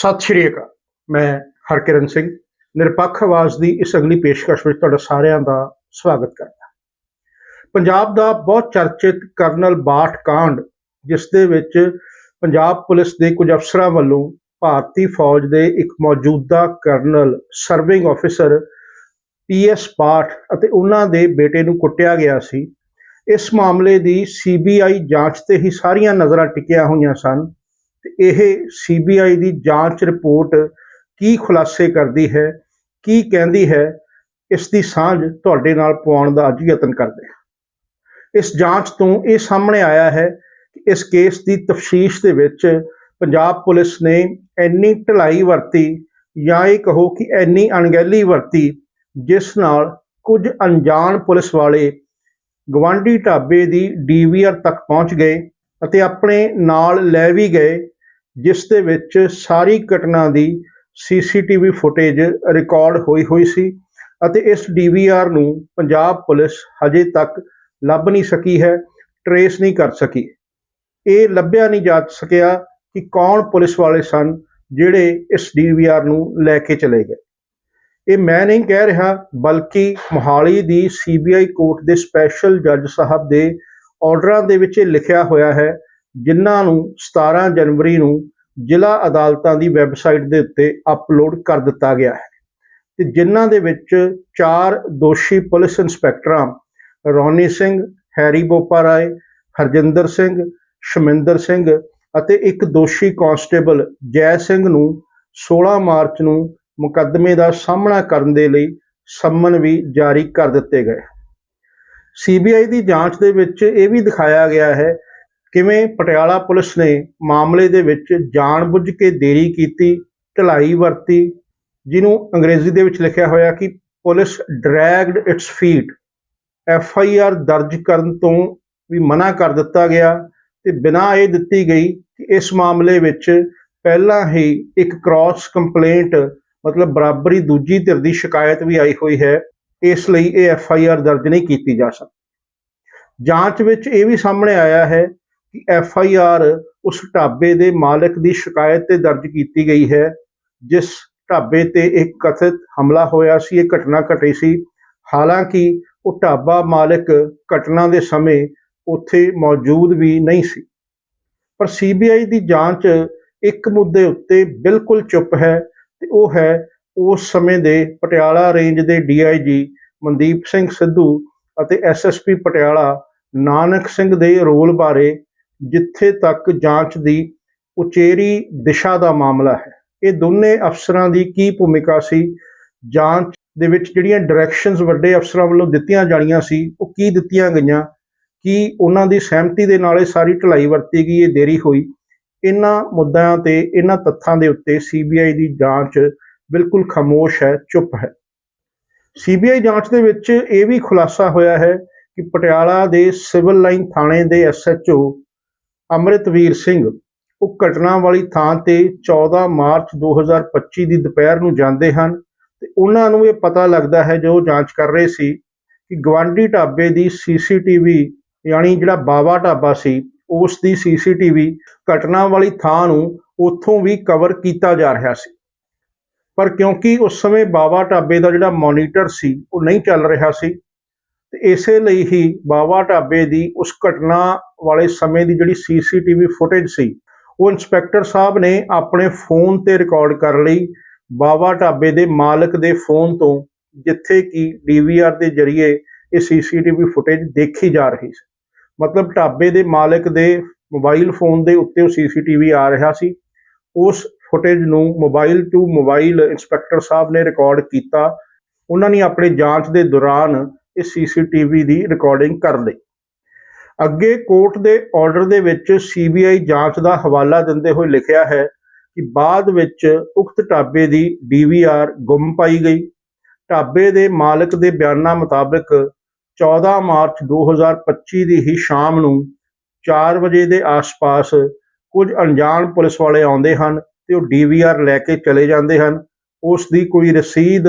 ਸਤਿ ਸ਼੍ਰੀ ਅਕਾਲ। ਮੈਂ ਹਰਕਿਰਨ ਸਿੰਘ, ਨਿਰਪੱਖ ਆਵਾਜ਼ ਦੀ ਇਸ ਅਗਲੀ ਪੇਸ਼ਕਸ਼ ਵਿੱਚ ਤੁਹਾਡਾ ਸਾਰਿਆਂ ਦਾ ਸਵਾਗਤ ਕਰਦਾ ਪੰਜਾਬ ਦਾ ਬਹੁਤ ਚਰਚਿਤ ਕਰਨਲ ਬਾਠ ਕਾਂਡ, ਜਿਸ ਦੇ ਵਿੱਚ ਪੰਜਾਬ ਪੁਲਿਸ ਦੇ ਕੁਝ ਅਫਸਰਾਂ ਵੱਲੋਂ ਭਾਰਤੀ ਫੌਜ ਦੇ ਇੱਕ ਮੌਜੂਦਾ colonel, serving officer PS Bath ਅਤੇ ਉਹਨਾਂ ਦੇ ਬੇਟੇ ਨੂੰ ਕੁੱਟਿਆ ਗਿਆ ਸੀ। ਇਸ ਮਾਮਲੇ ਦੀ ਸੀਬੀਆਈ ਜਾਂਚ ਤੇ ਹੀ ਸਾਰੀਆਂ ਨਜ਼ਰਾਂ ਟਿਕੀਆਂ ਹੋਈਆਂ ਸਨ। ਤੇ ਇਹ ਸੀਬੀਆਈ ਦੀ ਜਾਂਚ ਰਿਪੋਰਟ ਕੀ ਖੁਲਾਸੇ ਕਰਦੀ ਹੈ, ਕੀ ਕਹਿੰਦੀ ਹੈ, ਇਸ ਦੀ ਸਾਂਝ ਤੁਹਾਡੇ ਨਾਲ ਪਾਉਣ ਦਾ ਅੱਜ ਯਤਨ ਕਰਦੇ ਹਾਂ। ਇਸ ਜਾਂਚ ਤੋਂ ਇਹ ਸਾਹਮਣੇ ਆਇਆ ਹੈ ਕਿ ਇਸ ਕੇਸ ਦੀ ਤਫਤੀਸ਼ ਦੇ ਵਿੱਚ ਪੰਜਾਬ ਪੁਲਿਸ ਨੇ ਇੰਨੀ ਢਲਾਈ ਵਰਤੀ ਜਾਂ ਇਹ ਕਹੋ ਕਿ ਇੰਨੀ ਅਣਗਹਿਲੀ ਵਰਤੀ, ਜਿਸ ਨਾਲ ਕੁਝ ਅਣਜਾਣ ਪੁਲਿਸ ਵਾਲੇ ਗਵਾਂਢੀ ਢਾਬੇ ਦੀ ਡੀਵੀਆਰ ਤੱਕ ਪਹੁੰਚ ਗਏ ਅਤੇ ਆਪਣੇ ਨਾਲ ਲੈ ਵੀ ਗਏ ਜਿਸ ਦੇ ਵਿੱਚ ਸਾਰੀ ਘਟਨਾ ਦੀ ਸੀਸੀਟੀਵੀ ਫੁਟੇਜ ਰਿਕਾਰਡ ਹੋਈ ਹੋਈ ਸੀ ਅਤੇ ਇਸ ਡੀਵੀਆਰ ਨੂੰ ਪੰਜਾਬ ਪੁਲਿਸ ਹਜੇ ਤੱਕ ਲੱਭ ਨਹੀਂ ਸਕੀ ਹੈ, ਟਰੇਸ ਨਹੀਂ ਕਰ ਸਕੀ। ਇਹ ਲੱਭਿਆ ਨਹੀਂ ਜਾ ਸਕਿਆ ਕਿ ਕੌਣ ਪੁਲਿਸ ਵਾਲੇ ਸਨ ਜਿਹੜੇ ਇਸ ਡੀਵੀਆਰ ਨੂੰ ਲੈ ਕੇ ਚਲੇ ਗਏ। ਇਹ ਮੈਂ ਨਹੀਂ ਕਹਿ ਰਿਹਾ, ਬਲਕਿ ਮੋਹਾਲੀ ਦੀ ਸੀਬੀਆਈ ਕੋਰਟ ਦੇ ਸਪੈਸ਼ਲ ਜੱਜ ਸਾਹਿਬ ਦੇ ਆਰਡਰਾਂ ਦੇ ਵਿੱਚ ਇਹ ਲਿਖਿਆ ਹੋਇਆ ਹੈ, ਜਿਨ੍ਹਾਂ ਨੂੰ 17 ਜਨਵਰੀ ਨੂੰ ਜ਼ਿਲ੍ਹਾ ਅਦਾਲਤਾਂ ਦੀ ਵੈਬਸਾਈਟ ਦੇ ਉੱਤੇ ਅਪਲੋਡ ਕਰ ਦਿੱਤਾ ਗਿਆ ਹੈ। ਤੇ ਜਿਨ੍ਹਾਂ ਦੇ ਵਿੱਚ ਚਾਰ ਦੋਸ਼ੀ ਪੁਲਿਸ ਇੰਸਪੈਕਟਰਾਂ, ਰੌਨੀ ਸਿੰਘ, ਹੈਰੀ ਬੋਪਾ ਰਾਏ, ਹਰਜਿੰਦਰ ਸਿੰਘ, ਸ਼ਮਿੰਦਰ ਸਿੰਘ ਅਤੇ ਇੱਕ ਦੋਸ਼ੀ ਕਾਂਸਟੇਬਲ ਜੈ ਸਿੰਘ ਨੂੰ 16 ਮਾਰਚ ਨੂੰ ਮੁਕੱਦਮੇ ਦਾ ਸਾਹਮਣਾ ਕਰਨ ਦੇ ਲਈ ਸੰਮਨ ਵੀ ਜਾਰੀ ਕਰ ਦਿੱਤੇ ਗਏ। ਸੀਬੀਆਈ ਦੀ ਜਾਂਚ ਦੇ ਵਿੱਚ ਇਹ ਵੀ ਦਿਖਾਇਆ ਗਿਆ ਹੈ ਕਿਵੇਂ ਪਟਿਆਲਾ ਪੁਲਿਸ ਨੇ ਮਾਮਲੇ ਦੇ ਵਿੱਚ ਜਾਣਬੁੱਝ ਕੇ ਦੇਰੀ ਕੀਤੀ, ਢਲਾਈ ਵਰਤੀ, ਜਿਹਨੂੰ ਅੰਗਰੇਜ਼ੀ ਦੇ ਵਿੱਚ ਲਿਖਿਆ ਹੋਇਆ ਕਿ police dragged its feet, F I R ਦਰਜ ਕਰਨ ਤੋਂ ਵੀ ਮਨਾ ਕਰ ਦਿੱਤਾ ਗਿਆ ਤੇ ਬਿਨਾਂ ਇਹ ਦਿੱਤੀ ਗਈ ਕਿ ਇਸ ਮਾਮਲੇ ਵਿੱਚ ਪਹਿਲਾਂ ਹੀ ਇੱਕ ਕ੍ਰਾਸ ਕੰਪਲੇਂਟ ਮਤਲਬ ਬਰਾਬਰੀ ਦੂਜੀ ਧਿਰ ਦੀ ਸ਼ਿਕਾਇਤ ਵੀ ਆਈ ਹੋਈ ਹੈ, ਇਸ ਲਈ ਇਹ ਐਫ ਆਈ ਆਰ ਦਰਜ ਨਹੀਂ ਕੀਤੀ ਜਾ ਸਕਦੀ। ਜਾਂਚ ਵਿੱਚ ਇਹ ਵੀ ਸਾਹਮਣੇ ਆਇਆ ਹੈ ਕਿ ਐਫ ਆਈ ਆਰ ਉਸ ਢਾਬੇ ਦੇ ਮਾਲਕ ਦੀ ਸ਼ਿਕਾਇਤ ਤੇ ਦਰਜ ਕੀਤੀ ਗਈ ਹੈ, ਜਿਸ ਢਾਬੇ ਤੇ ਇੱਕ ਕਥਿਤ ਹਮਲਾ ਹੋਇਆ ਸੀ, ਇਹ ਘਟਨਾ ਘਟੀ ਸੀ। ਹਾਲਾਂਕਿ ਉਹ ਢਾਬਾ ਮਾਲਕ ਘਟਨਾ ਦੇ ਸਮੇਂ ਉੱਥੇ ਮੌਜੂਦ ਵੀ ਨਹੀਂ ਸੀ। ਪਰ ਸੀਬੀਆਈ ਦੀ ਜਾਂਚ ਇੱਕ ਮੁੱਦੇ ਉੱਤੇ ਬਿਲਕੁਲ ਚੁੱਪ ਹੈ ਤੇ ਉਹ ਹੈ ਉਸ ਸਮੇਂ ਦੇ ਪਟਿਆਲਾ ਰੇਂਜ ਦੇ ਡੀਆਈਜੀ ਮਨਦੀਪ ਸਿੰਘ ਸਿੱਧੂ ਅਤੇ ਐਸਐਸਪੀ ਪਟਿਆਲਾ ਨਾਨਕ ਸਿੰਘ ਦੇ ਰੋਲ ਬਾਰੇ ਜਿੱਥੇ ਤੱਕ ਜਾਂਚ ਦੀ ਉਚੇਰੀ ਦਿਸ਼ਾ ਦਾ ਮਾਮਲਾ ਹੈ। ਇਹ ਦੋਨੇ ਅਫਸਰਾਂ ਦੀ ਕੀ ਭੂਮਿਕਾ ਸੀ? ਜਾਂਚ ਦੇ ਵਿੱਚ ਜਿਹੜੀਆਂ ਡਾਇਰੈਕਸ਼ਨਸ ਵੱਡੇ ਅਫਸਰਾਂ ਵੱਲੋਂ ਦਿੱਤੀਆਂ ਜਾਣੀਆਂ ਸੀ, ਉਹ ਕੀ ਦਿੱਤੀਆਂ ਗਈਆਂ? ਕੀ ਉਹਨਾਂ ਦੀ ਸਹਿਮਤੀ ਦੇ ਨਾਲ ਇਹ ਸਾਰੀ ਢਲਾਈ ਵਰਤੀ ਗਈ, ਇਹ ਦੇਰੀ ਹੋਈ? ਇਹਨਾਂ ਮੁੱਦਿਆਂ ਤੇ, ਇਹਨਾਂ ਤੱਥਾਂ ਦੇ ਉੱਤੇ ਸੀਬੀਆਈ ਦੀ ਜਾਂਚ ਬਿਲਕੁਲ ਖਾਮੋਸ਼ ਹੈ, ਚੁੱਪ ਹੈ। ਸੀਬੀਆਈ ਜਾਂਚ ਦੇ ਵਿੱਚ ਇਹ ਵੀ ਖੁਲਾਸਾ ਹੋਇਆ ਹੈ ਕਿ ਪਟਿਆਲਾ ਦੇ ਸਿਵਲ ਲਾਈਨ ਥਾਣੇ ਦੇ ਐਸਐਚਓ ਅੰਮ੍ਰਿਤਵੀਰ ਸਿੰਘ। ਉਹ ਘਟਨਾ ਵਾਲੀ ਥਾਂ ਤੇ 14 ਮਾਰਚ 2025 ਦੀ ਦੁਪਹਿਰ ਨੂੰ ਜਾਂਦੇ ਹਨ ਤੇ ਉਹਨਾਂ ਨੂੰ ਇਹ ਪਤਾ ਲੱਗਦਾ ਹੈ ਜੋ ਜਾਂਚ ਕਰ ਰਹੇ ਸੀ ਕਿ ਗਵਾਂਡੀ ਢਾਬੇ ਦੀ ਸੀਸੀਟੀਵੀ ਯਾਨੀ ਜਿਹੜਾ ਬਾਵਾ ਢਾਬਾ ਸੀ, ਉਸ ਦੀ ਸੀਸੀਟੀਵੀ ਘਟਨਾ ਵਾਲੀ ਥਾਂ ਨੂੰ ਉੱਥੋਂ ਵੀ ਕਵਰ ਕੀਤਾ ਜਾ ਰਿਹਾ ਸੀ। ਪਰ ਕਿਉਂਕਿ ਉਸ ਸਮੇਂ ਬਾਵਾ ਢਾਬੇ ਦਾ ਜਿਹੜਾ ਮੋਨੀਟਰ ਸੀ, ਉਹ ਨਹੀਂ ਚੱਲ ਰਿਹਾ ਸੀ ਤੇ ਇਸੇ ਲਈ ਹੀ ਬਾਵਾ ਢਾਬੇ ਦੀ ਉਸ ਘਟਨਾ ਵਾਲੇ ਸਮੇਂ ਦੀ ਜਿਹੜੀ ਸੀਸੀਟੀਵੀ ਫੁਟੇਜ ਸੀ, ਉਹ ਇੰਸਪੈਕਟਰ ਸਾਹਿਬ ਨੇ ਆਪਣੇ ਫੋਨ ਤੇ ਰਿਕਾਰਡ ਕਰ ਲਈ। ਬਾਵਾ ਢਾਬੇ ਦੇ ਮਾਲਕ ਦੇ ਫੋਨ ਤੋਂ ਜਿੱਥੇ ਕਿ ਡੀਵੀਆਰ ਦੇ ਜ਼ਰੀਏ ਇਹ ਸੀਸੀਟੀਵੀ ਫੁਟੇਜ ਦੇਖੀ ਜਾ ਰਹੀ ਸੀ। ਮਤਲਬ ਢਾਬੇ ਦੇ ਮਾਲਕ ਦੇ ਮੋਬਾਈਲ ਫੋਨ ਦੇ ਉੱਤੇ ਉਹ ਸੀਸੀਟੀਵੀ ਆ ਰਿਹਾ ਸੀ। ਉਸ ਫੁਟੇਜ ਨੂੰ ਮੋਬਾਈਲ ਟੂ ਮੋਬਾਈਲ ਇੰਸਪੈਕਟਰ ਸਾਹਿਬ ਨੇ ਰਿਕਾਰਡ ਕੀਤਾ। ਉਹਨਾਂ ਨੇ ਆਪਣੇ ਜਾਂਚ ਦੇ ਦੌਰਾਨ ਇਸ ਸੀਸੀਟੀਵੀ ਦੀ ਰਿਕਾਰਡਿੰਗ ਕਰ ਲਈ। ਅੱਗੇ ਕੋਰਟ ਦੇ ਆਰਡਰ ਦੇ ਵਿੱਚ ਸੀਬੀਆਈ ਜਾਂਚ ਦਾ ਹਵਾਲਾ ਦਿੰਦੇ ਹੋਏ ਲਿਖਿਆ ਹੈ ਕਿ ਬਾਅਦ ਵਿੱਚ ਉਕਤ ਢਾਬੇ ਦੀ ਡੀਵੀਆਰ ਗੁੰਮ ਪਾਈ ਗਈ। ਢਾਬੇ ਦੇ ਮਾਲਕ ਦੇ ਬਿਆਨਾਂ ਮੁਤਾਬਕ 14 ਮਾਰਚ 2025 ਦੀ ਹੀ ਸ਼ਾਮ ਨੂੰ 4 ਵਜੇ ਦੇ ਆਸ-ਪਾਸ ਕੁਝ ਅਣਜਾਣ ਪੁਲਿਸ ਵਾਲੇ ਆਉਂਦੇ ਹਨ ਤੇ ਉਹ ਡੀਵੀਆਰ ਲੈ ਕੇ ਚਲੇ ਜਾਂਦੇ ਹਨ। ਉਸ ਦੀ ਕੋਈ ਰਸੀਦ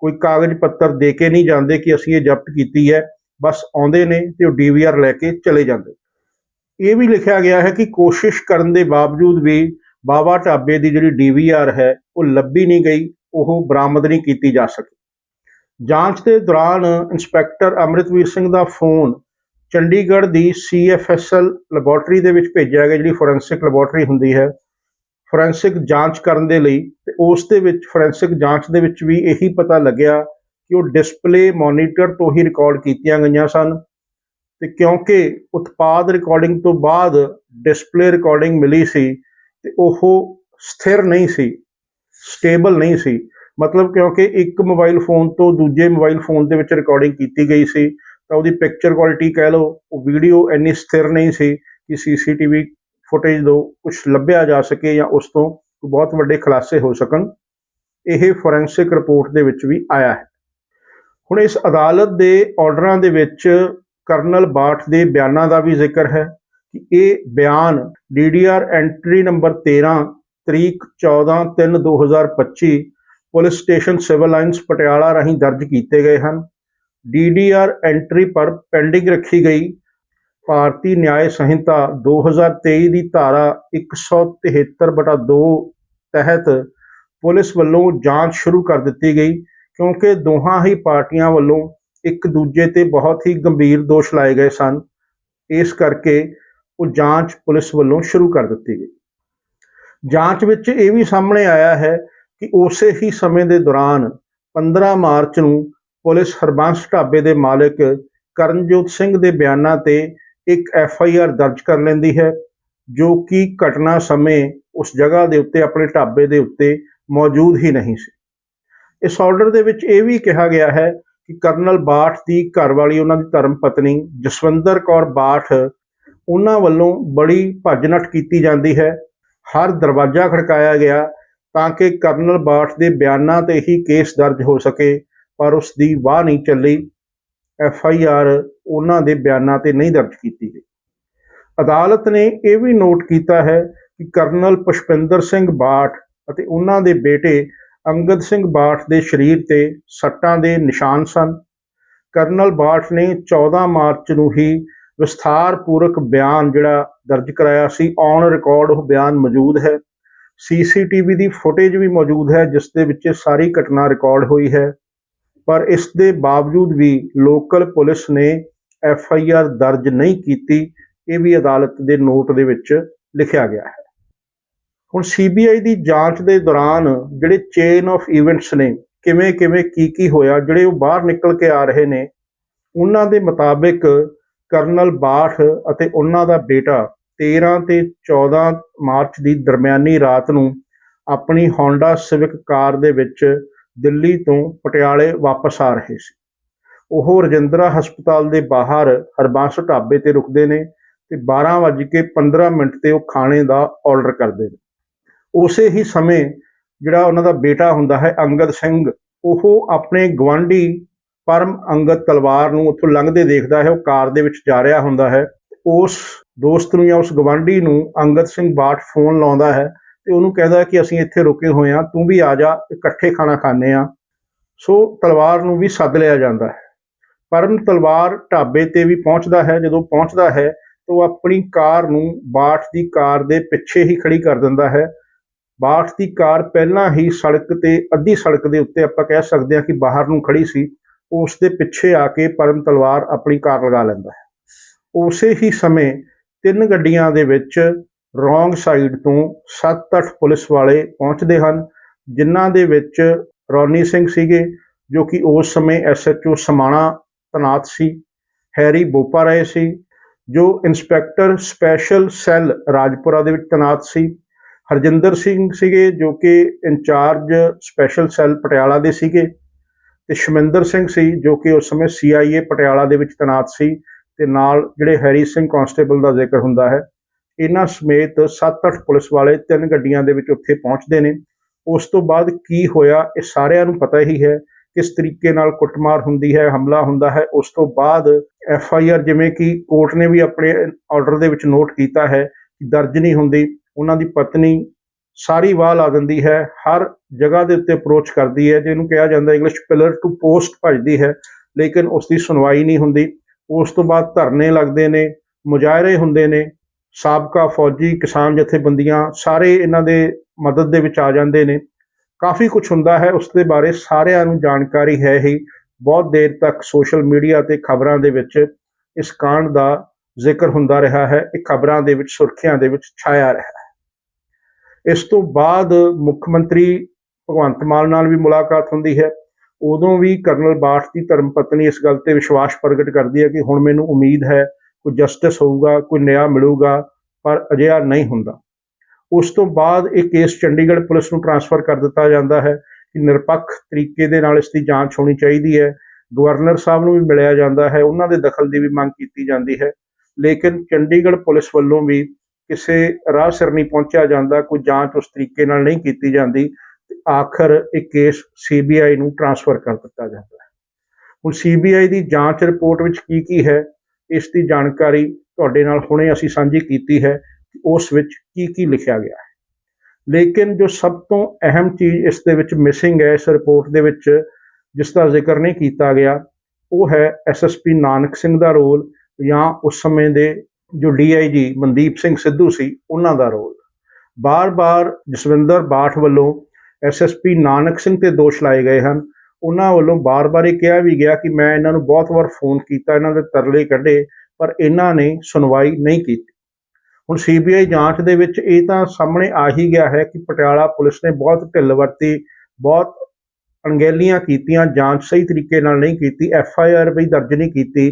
ਕੋਈ ਕਾਗਜ਼ ਪੱਤਰ ਦੇ ਕੇ ਨਹੀਂ ਜਾਂਦੇ ਕਿ ਅਸੀਂ ਇਹ ਜ਼ਬਤ ਕੀਤੀ ਹੈ, ਬਸ ਆਉਂਦੇ ਨੇ ਤੇ ਉਹ ਡੀਵੀਆਰ ਲੈ ਕੇ ਚਲੇ ਜਾਂਦੇ। ਇਹ ਵੀ ਲਿਖਿਆ ਗਿਆ ਹੈ ਕਿ ਕੋਸ਼ਿਸ਼ ਕਰਨ ਦੇ ਬਾਵਜੂਦ ਵੀ ਬਾਬਾ ਢਾਬੇ ਦੀ ਜਿਹੜੀ ਡੀਵੀਆਰ ਹੈ, ਉਹ ਲੱਭੀ ਨਹੀਂ ਗਈ, ਉਹ ਬਰਾਮਦ ਨਹੀਂ ਕੀਤੀ ਜਾ ਸਕੀ। ਜਾਂਚ ਦੇ ਦੌਰਾਨ ਇੰਸਪੈਕਟਰ ਅੰਮ੍ਰਿਤਵੀਰ ਸਿੰਘ ਦਾ ਫੋਨ ਚੰਡੀਗੜ੍ਹ ਦੀ ਸੀਐਫਐਸਐਲ ਲੈਬੋਰਟਰੀ ਦੇ ਵਿੱਚ ਭੇਜਿਆ ਗਿਆ, ਜਿਹੜੀ ਫੋਰੈਂਸਿਕ ਲੈਬੋਰਟਰੀ ਹੁੰਦੀ ਹੈ ਫੋਰੈਂਸਿਕ ਜਾਂਚ ਕਰਨ ਦੇ ਲਈ ਤੇ ਉਸ ਦੇ ਵਿੱਚ ਫੋਰੈਂਸਿਕ ਜਾਂਚ ਦੇ ਵਿੱਚ ਵੀ ਇਹੀ ਪਤਾ ਲੱਗਿਆ ਕਿ ਉਹ ਡਿਸਪਲੇ ਮੋਨੀਟਰ ਤੋਂ ਹੀ ਰਿਕਾਰਡ ਕੀਤੀਆਂ ਗਈਆਂ ਸਨ ਤੇ ਕਿਉਂਕਿ ਉਤਪਾਦ ਰਿਕਾਰਡਿੰਗ ਤੋਂ ਬਾਅਦ ਡਿਸਪਲੇ ਰਿਕਾਰਡਿੰਗ ਮਿਲੀ ਸੀ ਤੇ ਉਹ ਸਥਿਰ ਨਹੀਂ ਸੀ ਸਟੇਬਲ ਨਹੀਂ ਸੀ। ਮਤਲਬ ਕਿਉਂਕਿ ਇੱਕ ਮੋਬਾਈਲ ਫੋਨ ਤੋਂ ਦੂਜੇ ਮੋਬਾਈਲ ਫੋਨ ਦੇ ਵਿੱਚ ਰਿਕਾਰਡਿੰਗ ਕੀਤੀ ਗਈ ਸੀ ਤਾਂ ਉਹਦੀ ਪਿਕਚਰ ਕੁਆਲਿਟੀ ਕਹਿ ਲਓ, ਉਹ ਵੀਡੀਓ ਇੰਨੀ ਸਥਿਰ ਨਹੀਂ ਸੀ ਕਿ ਸੀਸੀਟੀਵੀ ਫੁਟੇਜ ਤੋਂ ਕੁਝ ਲੱਭਿਆ ਜਾ ਸਕੇ ਜਾਂ ਉਸ ਤੋਂ ਬਹੁਤ ਵੱਡੇ ਖੁਲਾਸੇ ਹੋ ਸਕਣ, ਇਹ ਫੋਰੈਂਸਿਕ ਰਿਪੋਰਟ ਦੇ ਵਿੱਚ ਵੀ ਆਇਆ ਹੈ। ਹੁਣ ਇਸ ਅਦਾਲਤ ਦੇ ਆਰਡਰਾਂ ਦੇ ਵਿੱਚ ਕਰਨਲ ਬਾਠ ਦੇ ਬਿਆਨਾਂ ਦਾ ਵੀ ਜ਼ਿਕਰ ਹੈ ਕਿ ਇਹ ਬਿਆਨ ਡੀਡੀਆਰ ਐਂਟਰੀ ਨੰਬਰ 13 ਤਰੀਕ 14/3/2025 police station civil lines Patiala ਰਾਹੀਂ ਦਰਜ ਕੀਤੇ ਗਏ ਹਨ। ਡੀਡੀਆਰ ਐਂਟਰੀ ਪਰ ਪੈਂਡਿੰਗ ਰੱਖੀ ਗਈ ਭਾਰਤੀ ਨਿਆਇ ਸੰਹਿਤਾ 2023 ਦੀ ਧਾਰਾ 173/2 ਤਹਿਤ ਪੁਲਿਸ ਵੱਲੋਂ ਜਾਂਚ ਸ਼ੁਰੂ ਕਰ ਦਿੱਤੀ ਗਈ, ਕਿਉਂਕਿ ਦੋਹਾਂ ਹੀ ਪਾਰਟੀਆਂ ਵੱਲੋਂ ਇੱਕ ਦੂਜੇ ਤੇ ਬਹੁਤ ਹੀ ਗੰਭੀਰ ਦੋਸ਼ ਲਾਏ ਗਏ ਸਨ। ਇਸ ਕਰਕੇ ਉਹ ਜਾਂਚ ਪੁਲਿਸ ਵੱਲੋਂ ਸ਼ੁਰੂ ਕਰ ਦਿੱਤੀ ਗਈ। ਜਾਂਚ ਵਿੱਚ ਇਹ ਵੀ ਸਾਹਮਣੇ ਆਇਆ ਹੈ ਕਿ ਉਸੇ ਹੀ ਸਮੇਂ ਦੇ ਦੌਰਾਨ 15 ਮਾਰਚ ਨੂੰ ਪੁਲਿਸ ਹਰਬੰਸ ਢਾਬੇ ਦੇ ਮਾਲਕ ਕਰਨਜੋਤ ਸਿੰਘ ਦੇ ਬਿਆਨਾਂ ਤੇ ਇੱਕ ਐਫ ਆਈ ਆਰ ਦਰਜ ਕਰ ਲੈਂਦੀ ਹੈ, ਜੋ ਕਿ ਘਟਨਾ ਸਮੇਂ ਉਸ ਜਗ੍ਹਾ ਦੇ ਉੱਤੇ, ਆਪਣੇ ਢਾਬੇ ਦੇ ਉੱਤੇ ਮੌਜੂਦ ਹੀ ਨਹੀਂ ਸੀ। ਇਸ ਆਰਡਰ ਦੇ ਵਿੱਚ ਇਹ ਵੀ ਕਿਹਾ ਗਿਆ ਹੈ ਕਿ ਕਰਨਲ ਬਾਠ ਦੀ ਘਰਵਾਲੀ ਉਹਨਾਂ ਦੀ ਧਰਮ ਪਤਨੀ ਜਸਵੰਦਰ ਕੌਰ ਬਾਠ, ਉਹਨਾਂ ਵੱਲੋਂ ਬੜੀ ਭੱਜ-ਨੱਠ ਕੀਤੀ ਜਾਂਦੀ ਹੈ। ਹਰ ਦਰਵਾਜ਼ਾ ਖੜਕਾਇਆ ਗਿਆ ਤਾਂ ਕਿ ਕਰਨਲ ਬਾਠ ਦੇ ਬਿਆਨਾਂ ਤੇ ਹੀ ਕੇਸ ਦਰਜ ਹੋ ਸਕੇ, ਪਰ ਉਸ ਦੀ ਵਾਹ ਨਹੀਂ ਚੱਲੀ। ਐਫ ਆਈ ਆਰ ਉਹਨਾਂ ਦੇ ਬਿਆਨਾਂ ਤੇ ਨਹੀਂ ਦਰਜ ਕੀਤੀ ਗਈ। ਅਦਾਲਤ ਨੇ ਇਹ ਵੀ ਨੋਟ ਕੀਤਾ ਹੈ ਕਿ ਕਰਨਲ ਪੁਸ਼ਪਿੰਦਰ ਸਿੰਘ ਬਾਠ ਅਤੇ ਉਹਨਾਂ ਦੇ ਬੇਟੇ ਅੰਗਦ ਸਿੰਘ ਬਾਠ ਦੇ ਸਰੀਰ ਤੇ ਸੱਟਾਂ ਦੇ ਨਿਸ਼ਾਨ ਸਨ। ਕਰਨਲ ਬਾਠ ਨੇ 14 ਮਾਰਚ ਨੂੰ ਹੀ ਵਿਸਥਾਰਪੂਰਕ ਬਿਆਨ ਜਿਹੜਾ ਦਰਜ ਕਰਾਇਆ ਸੀ, ਔਨ ਰਿਕਾਰਡ ਉਹ ਬਿਆਨ ਮੌਜੂਦ ਹੈ। ਸੀਸੀਟੀਵੀ ਦੀ ਫੁਟੇਜ ਵੀ ਮੌਜੂਦ ਹੈ, ਜਿਸ ਦੇ ਵਿੱਚ ਸਾਰੀ ਘਟਨਾ ਰਿਕਾਰਡ ਹੋਈ ਹੈ। ਪਰ ਇਸ ਦੇ ਬਾਵਜੂਦ ਵੀ ਲੋਕਲ ਪੁਲਿਸ ਨੇ ਐਫ ਆਈ ਆਰ ਦਰਜ ਨਹੀਂ ਕੀਤੀ, ਇਹ ਵੀ ਅਦਾਲਤ ਦੇ ਨੋਟ ਦੇ ਵਿੱਚ ਲਿਖਿਆ ਗਿਆ ਹੈ। ਹੁਣ ਸੀਬੀਆਈ ਦੀ ਜਾਂਚ ਦੇ ਦੌਰਾਨ ਜਿਹੜੇ ਚੇਨ ਆਫ ਇਵੈਂਟਸ ਨੇ, ਕਿਵੇਂ ਕਿਵੇਂ, ਕੀ ਕੀ ਹੋਇਆ, ਜਿਹੜੇ ਉਹ ਬਾਹਰ ਨਿਕਲ ਕੇ ਆ ਰਹੇ ਨੇ, ਉਹਨਾਂ ਦੇ ਮੁਤਾਬਿਕ ਕਰਨਲ ਬਾਠ ਅਤੇ ਉਹਨਾਂ ਦਾ ਬੇਟਾ 13 ਤੇ 14 ਮਾਰਚ ਦੀ ਦਰਮਿਆਨੀ ਰਾਤ ਨੂੰ ਆਪਣੀ ਹੋਂਡਾ ਸਿਵਿਕ ਕਾਰ ਦੇ ਵਿੱਚ ਦਿੱਲੀ ਤੋਂ ਪਟਿਆਲੇ ਵਾਪਸ ਆ ਰਹੇ ਸੀ। ਉਹ ਰਜਿੰਦਰਾ ਹਸਪਤਾਲ ਦੇ ਬਾਹਰ ਹਰਬੰਸ ਢਾਬੇ ਤੇ ਰੁਕਦੇ ਨੇ ਤੇ 12:15 ਮਿੰਟ ਤੇ ਉਹ ਖਾਣੇ ਦਾ ਆਰਡਰ ਕਰਦੇ ਨੇ। ਉਸੇ ਹੀ ਸਮੇਂ ਜਿਹੜਾ ਉਹਨਾਂ ਦਾ ਬੇਟਾ ਹੁੰਦਾ ਹੈ ਅੰਗਦ ਸਿੰਘ, ਉਹ ਆਪਣੇ ਗਵਾਂਢੀ ਪਰਮ ਅੰਗਦ ਤਲਵਾਰ ਨੂੰ ਉੱਥੋਂ ਲੰਘਦੇ ਦੇਖਦਾ ਹੈ, ਉਹ ਕਾਰ ਦੇ ਵਿੱਚ ਜਾ ਰਿਹਾ ਹੁੰਦਾ ਹੈ। ਉਸ ਦੋਸਤ ਨੂੰ ਜਾਂ ਉਸ ਗਵਾਂਢੀ ਨੂੰ ਅੰਗਦ ਸਿੰਘ ਬਾਠ ਫੋਨ ਲਾਉਂਦਾ ਹੈ ਤੇ ਉਹਨੂੰ ਕਹਿੰਦਾ ਕਿ ਅਸੀਂ ਇੱਥੇ ਰੁਕੇ ਹੋਏ ਹਾਂ, ਤੂੰ ਵੀ ਆ ਜਾ, ਇਕੱਠੇ ਖਾਣਾ ਖਾਣੇ ਆ ਸੋ ਤਲਵਾਰ ਨੂੰ ਵੀ ਸੱਦ ਲਿਆ ਜਾਂਦਾ ਹੈ। ਪਰਮ ਤਲਵਾਰ ਢਾਬੇ ਤੇ ਵੀ ਪਹੁੰਚਦਾ ਹੈ। ਜਦੋਂ ਪਹੁੰਚਦਾ ਹੈ, ਤਾਂ ਉਹ ਆਪਣੀ ਕਾਰ ਨੂੰ ਬਾਠ ਦੀ ਕਾਰ ਦੇ ਪਿੱਛੇ ਹੀ ਖੜੀ ਕਰ ਦਿੰਦਾ ਹੈ। ਬਾਠ ਦੀ ਕਾਰ ਪਹਿਲਾਂ ਹੀ ਸੜਕ ਤੇ, ਅੱਧੀ ਸੜਕ ਦੇ ਉੱਤੇ ਆਪਾਂ ਕਹਿ ਸਕਦੇ ਹਾਂ ਕਿ ਬਾਹਰ ਨੂੰ ਖੜੀ ਸੀ। ਉਸ ਦੇ ਪਿੱਛੇ ਆ ਕੇ ਪਰਮ ਤਲਵਾਰ ਆਪਣੀ ਕਾਰ ਲਗਾ ਲੈਂਦਾ ਹੈ। ਉਸੇ ਹੀ ਸਮੇਂ ਤਿੰਨ ਗੱਡੀਆਂ ਦੇ ਵਿੱਚ ਰੋਂਗ ਸਾਈਡ ਤੋਂ 7-8 ਪੁਲਿਸ ਵਾਲੇ ਪਹੁੰਚਦੇ ਹਨ, ਜਿਨ੍ਹਾਂ ਦੇ ਵਿੱਚ ਰੌਨੀ ਸਿੰਘ ਸੀਗੇ, ਜੋ ਕਿ ਉਸ ਸਮੇਂ ਐਸਐਚਓ ਸਮਾਣਾ ਤਨਾਤ ਸੀ, ਹੈਰੀ ਬੋਪਾ ਰਹੇ ਸੀ, ਜੋ ਇੰਸਪੈਕਟਰ ਸਪੈਸ਼ਲ ਸੈੱਲ ਰਾਜਪੁਰਾ ਦੇ ਵਿੱਚ ਤਨਾਤ ਸੀ, ਹਰਜਿੰਦਰ ਸਿੰਘ ਸੀਗੇ, ਜੋ ਕਿ ਇੰਚਾਰਜ ਸਪੈਸ਼ਲ ਸੈੱਲ ਪਟਿਆਲਾ ਦੇ ਸੀਗੇ, ਤੇ ਸ਼ਮਿੰਦਰ ਸਿੰਘ ਸੀ, ਜੋ ਕਿ ਉਸ ਸਮੇਂ ਸੀਆਈਏ ਪਟਿਆਲਾ ਦੇ ਵਿੱਚ ਤਨਾਤ ਸੀ, ਤੇ ਨਾਲ ਜਿਹੜੇ ਹੈਰੀ ਸਿੰਘ ਕਾਂਸਟੇਬਲ ਦਾ ਜ਼ਿਕਰ ਹੁੰਦਾ ਹੈ ਇਹਨਾਂ ਸਮੇਤ 7-8 ਪੁਲਿਸ ਵਾਲੇ ਤਿੰਨ ਗੱਡੀਆਂ ਦੇ ਵਿੱਚ ਉੱਥੇ ਪਹੁੰਚਦੇ ਨੇ। ਉਸ ਤੋਂ ਬਾਅਦ ਕੀ ਹੋਇਆ ਇਹ ਸਾਰਿਆਂ ਨੂੰ ਪਤਾ ਹੀ ਹੈ, ਕਿਸ ਤਰੀਕੇ ਨਾਲ ਕੁੱਟਮਾਰ ਹੁੰਦੀ ਹੈ, ਹਮਲਾ ਹੁੰਦਾ ਹੈ। ਉਸ ਤੋਂ ਬਾਅਦ ਐਫ ਆਈ ਆਰ ਜਿਵੇਂ ਕਿ ਕੋਰਟ ਨੇ ਵੀ ਆਪਣੇ ਆਰਡਰ ਦੇ ਵਿੱਚ ਨੋਟ ਕੀਤਾ ਹੈ ਕਿ ਦਰਜ ਨਹੀਂ ਹੁੰਦੀ, ਉਹਨਾਂ ਦੀ ਪਤਨੀ ਸਾਰੀ ਵਾਹ ਲਾ ਦਿੰਦੀ ਹੈ, ਹਰ ਜਗ੍ਹਾ ਦੇ ਉੱਤੇ ਅਪਰੋਚ ਕਰਦੀ ਹੈ, ਜਿਹਨੂੰ ਕਿਹਾ ਜਾਂਦਾ ਇੰਗਲਿਸ਼ ਪਿਲਰ ਟੂ ਪੋਸਟ ਭਜਦੀ ਹੈ, ਲੇਕਿਨ ਉਸ ਦੀ ਸੁਣਵਾਈ ਨਹੀਂ ਹੁੰਦੀ। ਉਸ ਤੋਂ ਬਾਅਦ ਧਰਨੇ ਲੱਗਦੇ ਨੇ, ਮੁਜ਼ਾਹਰੇ ਹੁੰਦੇ ਨੇ ਸਾਬਕਾ ਫੌਜੀ ਕਿਸਾਨ ਜਥੇਬੰਦੀਆਂ ਸਾਰੇ ਇਹਨਾਂ ਦੇ ਮਦਦ ਦੇ ਵਿੱਚ ਆ ਜਾਂਦੇ ਨੇ। ਕਾਫੀ ਕੁਝ ਹੁੰਦਾ ਹੈ, ਉਸ ਦੇ ਬਾਰੇ ਸਾਰਿਆਂ ਨੂੰ ਜਾਣਕਾਰੀ ਹੈ ਹੀ। ਬਹੁਤ ਦੇਰ ਤੱਕ ਸੋਸ਼ਲ ਮੀਡੀਆ ਤੇ ਖਬਰਾਂ ਦੇ ਵਿੱਚ ਇਸ ਕਾਂਡ ਦਾ ਜ਼ਿਕਰ ਹੁੰਦਾ ਰਿਹਾ ਹੈ, ਇਹ ਖਬਰਾਂ ਦੇ ਵਿੱਚ, ਸੁਰਖੀਆਂ ਦੇ ਵਿੱਚ ਛਾਇਆ ਰਿਹਾ ਹੈ। ਇਸ ਤੋਂ ਬਾਅਦ ਮੁੱਖ ਮੰਤਰੀ ਭਗਵੰਤ ਮਾਨ ਨਾਲ ਵੀ ਮੁਲਾਕਾਤ ਹੁੰਦੀ ਹੈ। ਉਦੋਂ ਵੀ ਕਰਨਲ ਬਾਠ ਦੀ ਧਰਮ ਪਤਨੀ ਇਸ ਗੱਲ ਤੇ ਵਿਸ਼ਵਾਸ ਪ੍ਰਗਟ ਕਰਦੀ ਹੈ ਕਿ ਹੁਣ ਮੈਨੂੰ ਉਮੀਦ ਹੈ ਕੋਈ ਜਸਟਿਸ ਹੋਊਗਾ, ਕੋਈ ਨਿਆਂ ਮਿਲੂਗਾ, ਪਰ ਅਜਿਹਾ ਨਹੀਂ ਹੁੰਦਾ। ਉਸ ਤੋਂ ਬਾਅਦ ਇਹ ਕੇਸ ਚੰਡੀਗੜ੍ਹ ਪੁਲਿਸ ਨੂੰ ਟਰਾਂਸਫਰ ਕਰ ਦਿੱਤਾ ਜਾਂਦਾ ਹੈ ਕਿ ਨਿਰਪੱਖ ਤਰੀਕੇ ਦੇ ਨਾਲ ਇਸ ਦੀ ਜਾਂਚ ਹੋਣੀ ਚਾਹੀਦੀ ਹੈ। ਗਵਰਨਰ ਸਾਹਿਬ ਨੂੰ ਵੀ ਮਿਲਿਆ ਜਾਂਦਾ ਹੈ, ਉਹਨਾਂ ਦੇ ਦਖਲ ਦੀ ਵੀ ਮੰਗ ਕੀਤੀ ਜਾਂਦੀ ਹੈ। ਲੇਕਿਨ ਚੰਡੀਗੜ੍ਹ ਪੁਲਿਸ ਵੱਲੋਂ ਵੀ ਕਿਸੇ ਰਾਹ ਸਿਰ ਨਹੀਂ ਪਹੁੰਚਿਆ ਜਾਂਦਾ, ਕੋਈ ਜਾਂਚ ਉਸ ਤਰੀਕੇ ਨਾਲ ਨਹੀਂ ਕੀਤੀ ਜਾਂਦੀ। ਤੇ ਆਖਰ ਇਹ ਕੇਸ ਸੀਬੀਆਈ ਨੂੰ ਟਰਾਂਸਫਰ ਕਰ ਦਿੱਤਾ ਜਾਂਦਾ ਹੈ। ਹੁਣ ਸੀਬੀਆਈ ਦੀ ਜਾਂਚ ਰਿਪੋਰਟ ਵਿੱਚ ਕੀ ਕੀ ਹੈ? ਇਸ ਦੀ ਜਾਣਕਾਰੀ ਤੁਹਾਡੇ ਨਾਲ ਹੁਣੇ ਅਸੀਂ ਸਾਂਝੀ ਕੀਤੀ ਹੈ ਕਿ ਉਸ ਵਿੱਚ ਕੀ ਕੀ ਲਿਖਿਆ ਗਿਆ ਹੈ। ਲੇਕਿਨ ਜੋ ਸਭ ਤੋਂ ਅਹਿਮ ਚੀਜ਼ ਇਸ ਦੇ ਵਿੱਚ ਮਿਸਿੰਗ ਹੈ, ਇਸ ਰਿਪੋਰਟ ਦੇ ਵਿੱਚ ਜਿਸ ਦਾ ਜ਼ਿਕਰ ਨਹੀਂ ਕੀਤਾ ਗਿਆ, ਉਹ ਹੈ ਐਸਐਸਪੀ ਨਾਨਕ ਸਿੰਘ ਦਾ ਰੋਲ ਜਾਂ ਉਸ ਸਮੇਂ ਦੇ ਜੋ ਡੀਆਈਜੀ ਮਨਦੀਪ ਸਿੰਘ ਸਿੱਧੂ ਸੀ, ਉਹਨਾਂ ਦਾ ਰੋਲ। ਬਾਰ-ਬਾਰ ਜਸਵਿੰਦਰ ਬਾਠ ਵੱਲੋਂ ਐਸਐਸਪੀ ਨਾਨਕ ਸਿੰਘ ਤੇ ਦੋਸ਼ ਲਾਏ ਗਏ ਹਨ। ਉਹਨਾਂ ਵੱਲੋਂ ਬਾਰ-ਬਾਰ ਇਹ ਕਿਹਾ ਵੀ ਗਿਆ ਕਿ ਮੈਂ ਇਹਨਾਂ ਨੂੰ ਬਹੁਤ ਵਾਰ ਫੋਨ ਕੀਤਾ, ਇਹਨਾਂ ਦੇ ਤਰਲੇ ਕੱਢੇ, ਪਰ ਇਹਨਾਂ ਨੇ ਸੁਣਵਾਈ ਨਹੀਂ ਕੀਤੀ। ਹੁਣ ਸੀਬੀਆਈ ਜਾਂਚ ਦੇ ਵਿੱਚ ਇਹ ਤਾਂ ਸਾਹਮਣੇ ਆ ਹੀ ਗਿਆ ਹੈ ਕਿ ਪਟਿਆਲਾ ਪੁਲਿਸ ਨੇ ਬਹੁਤ ਢਿੱਲ ਵਰਤੀ, ਬਹੁਤ ਅਣਗਹਿਲੀਆਂ ਕੀਤੀਆਂ, ਜਾਂਚ ਸਹੀ ਤਰੀਕੇ ਨਾਲ ਨਹੀਂ ਕੀਤੀ, ਐਫ ਆਈ ਆਰ ਵੀ ਦਰਜ ਨਹੀਂ ਕੀਤੀ,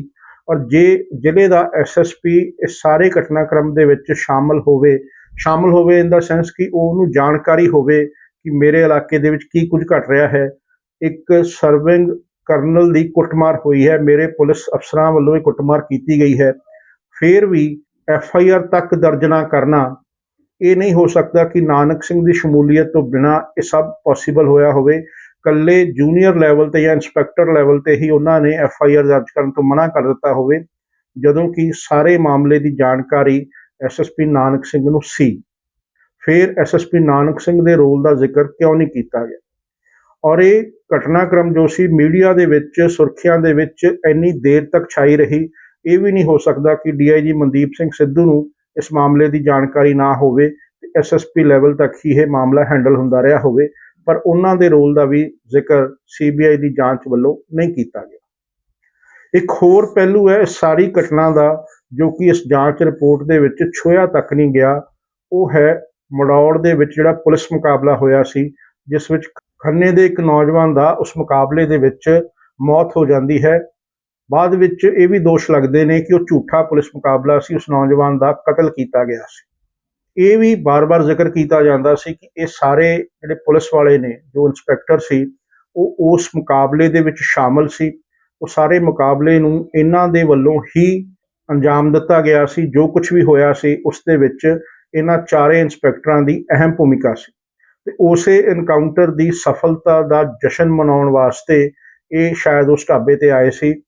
ਔਰ ਜੇ ਜ਼ਿਲ੍ਹੇ ਦਾ ਐਸਐਸਪੀ ਇਸ ਸਾਰੇ ਘਟਨਾਕ੍ਰਮ ਦੇ ਵਿੱਚ ਸ਼ਾਮਲ ਹੋਵੇ ਸ਼ਾਮਲ ਹੋਵੇ ਇਨ ਦਾ ਸੈਂਸ ਕਿ ਉਹਨੂੰ ਜਾਣਕਾਰੀ ਹੋਵੇ ਕਿ ਮੇਰੇ ਇਲਾਕੇ ਦੇ ਵਿੱਚ ਕੀ ਕੁਝ ਘਟ ਰਿਹਾ ਹੈ ਇੱਕ ਸਰਵਿੰਗ ਕਰਨਲ ਦੀ ਕੁੱਟਮਾਰ ਹੋਈ ਹੈ। ਮੇਰੇ ਪੁਲਿਸ ਅਫਸਰਾਂ ਵੱਲੋਂ ਇਹ ਕੁੱਟਮਾਰ ਕੀਤੀ ਗਈ ਹੈ। ਫਿਰ ਵੀ ਐਫ ਆਈ ਆਰ ਤੱਕ ਦਰਜ ਨਾ ਕਰਨਾ ਇਹ ਨਹੀਂ ਹੋ ਸਕਦਾ ਕਿ ਨਾਨਕ ਸਿੰਘ ਦੀ ਸ਼ਮੂਲੀਅਤ ਤੋਂ ਬਿਨਾ ਇਹ ਸਭ ਪੋਸੀਬਲ ਹੋਇਆ ਹੋਵੇ। ਕੱਲੇ ਜੂਨੀਅਰ ਲੈਵਲ ਤੇ ਜਾਂ ਇੰਸਪੈਕਟਰ ਲੈਵਲ ਤੇ ਹੀ ਉਹਨਾਂ ਨੇ ਐਫ ਆਈ ਆਰ ਦਰਜ ਕਰਨ ਤੋਂ ਮਨਾ ਕਰ ਦਿੱਤਾ ਹੋਵੇ, ਜਦੋਂ ਕਿ ਸਾਰੇ ਮਾਮਲੇ ਦੀ ਜਾਣਕਾਰੀ ਐਸਐਸਪੀ ਨਾਨਕ ਸਿੰਘ ਨੂੰ ਸੀ। ਫਿਰ ਐਸਐਸਪੀ ਨਾਨਕ ਸਿੰਘ ਦੇ ਰੋਲ ਦਾ ਜ਼ਿਕਰ ਕਿਉਂ ਨਹੀਂ ਕੀਤਾ ਗਿਆ? ਔਰ ਇਹ ਘਟਨਾਕ੍ਰਮ ਜੋ ਸੀ, ਮੀਡੀਆ ਦੇ ਵਿੱਚ, ਸੁਰਖੀਆਂ ਦੇ ਵਿੱਚ ਇੰਨੀ ਦੇਰ ਤੱਕ ਛਾਈ ਰਹੀ, ਇਹ ਵੀ ਨਹੀਂ ਹੋ ਸਕਦਾ ਕਿ ਡੀਆਈਜੀ ਮਨਦੀਪ ਸਿੰਘ ਸਿੱਧੂ ਨੂੰ ਇਸ ਮਾਮਲੇ ਦੀ ਜਾਣਕਾਰੀ ਨਾ ਹੋਵੇ ਤੇ ਐਸਐਸਪੀ ਲੈਵਲ ਤੱਕ ਹੀ ਇਹ ਮਾਮਲਾ ਹੈਂਡਲ ਹੁੰਦਾ ਰਿਹਾ ਹੋਵੇ, ਪਰ ਉਹਨਾਂ ਦੇ ਰੋਲ ਦਾ ਵੀ ਜ਼ਿਕਰ ਸੀਬੀਆਈ ਦੀ ਜਾਂਚ ਵੱਲੋਂ ਨਹੀਂ ਕੀਤਾ ਗਿਆ। ਇੱਕ ਹੋਰ ਪਹਿਲੂ ਹੈ ਇਸ ਸਾਰੀ ਘਟਨਾ ਦਾ ਜੋ ਕਿ ਇਸ ਜਾਂਚ ਰਿਪੋਰਟ ਦੇ ਵਿੱਚ ਛੋਇਆ ਤੱਕ ਨਹੀਂ ਗਿਆ, ਉਹ ਹੈ ਮੜੌੜ ਦੇ ਵਿੱਚ ਜਿਹੜਾ ਪੁਲਿਸ ਮੁਕਾਬਲਾ ਹੋਇਆ ਸੀ, ਜਿਸ ਵਿੱਚ ਖੰਨੇ ਦੇ ਇੱਕ ਨੌਜਵਾਨ ਦਾ ਉਸ ਮੁਕਾਬਲੇ ਦੇ ਵਿੱਚ ਮੌਤ ਹੋ ਜਾਂਦੀ ਹੈ। ਬਾਅਦ ਵਿੱਚ ਇਹ ਵੀ ਦੋਸ਼ ਲੱਗਦੇ ਨੇ ਕਿ ਉਹ ਝੂਠਾ ਪੁਲਿਸ ਮੁਕਾਬਲਾ ਸੀ, ਉਸ ਨੌਜਵਾਨ ਦਾ ਕਤਲ ਕੀਤਾ ਗਿਆ ਸੀ। ਇਹ ਵੀ ਬਾਰ-ਬਾਰ ਜ਼ਿਕਰ ਕੀਤਾ ਜਾਂਦਾ ਸੀ ਕਿ ਇਹ ਸਾਰੇ ਜਿਹੜੇ ਪੁਲਿਸ ਵਾਲੇ ਨੇ, ਜੋ ਇੰਸਪੈਕਟਰ ਸੀ, ਉਹ ਉਸ ਮੁਕਾਬਲੇ ਦੇ ਵਿੱਚ ਸ਼ਾਮਲ ਸੀ। ਉਹ ਸਾਰੇ ਮੁਕਾਬਲੇ ਨੂੰ ਇਹਨਾਂ ਦੇ ਵੱਲੋਂ ਹੀ ਅੰਜਾਮ ਦਿੱਤਾ ਗਿਆ ਸੀ। ਜੋ ਕੁਝ ਵੀ ਹੋਇਆ ਸੀ, ਉਸ ਦੇ ਵਿੱਚ ਇਹਨਾਂ ਚਾਰੇ ਇੰਸਪੈਕਟਰਾਂ ਦੀ ਅਹਿਮ ਭੂਮਿਕਾ ਸੀ। ਤੇ ਉਸੇ ਇਨਕਾਊਂਟਰ ਦੀ ਸਫਲਤਾ ਦਾ ਜਸ਼ਨ ਮਨਾਉਣ ਵਾਸਤੇ ਇਹ ਸ਼ਾਇਦ ਉਸ ਢਾਬੇ ਤੇ ਆਏ ਸੀ।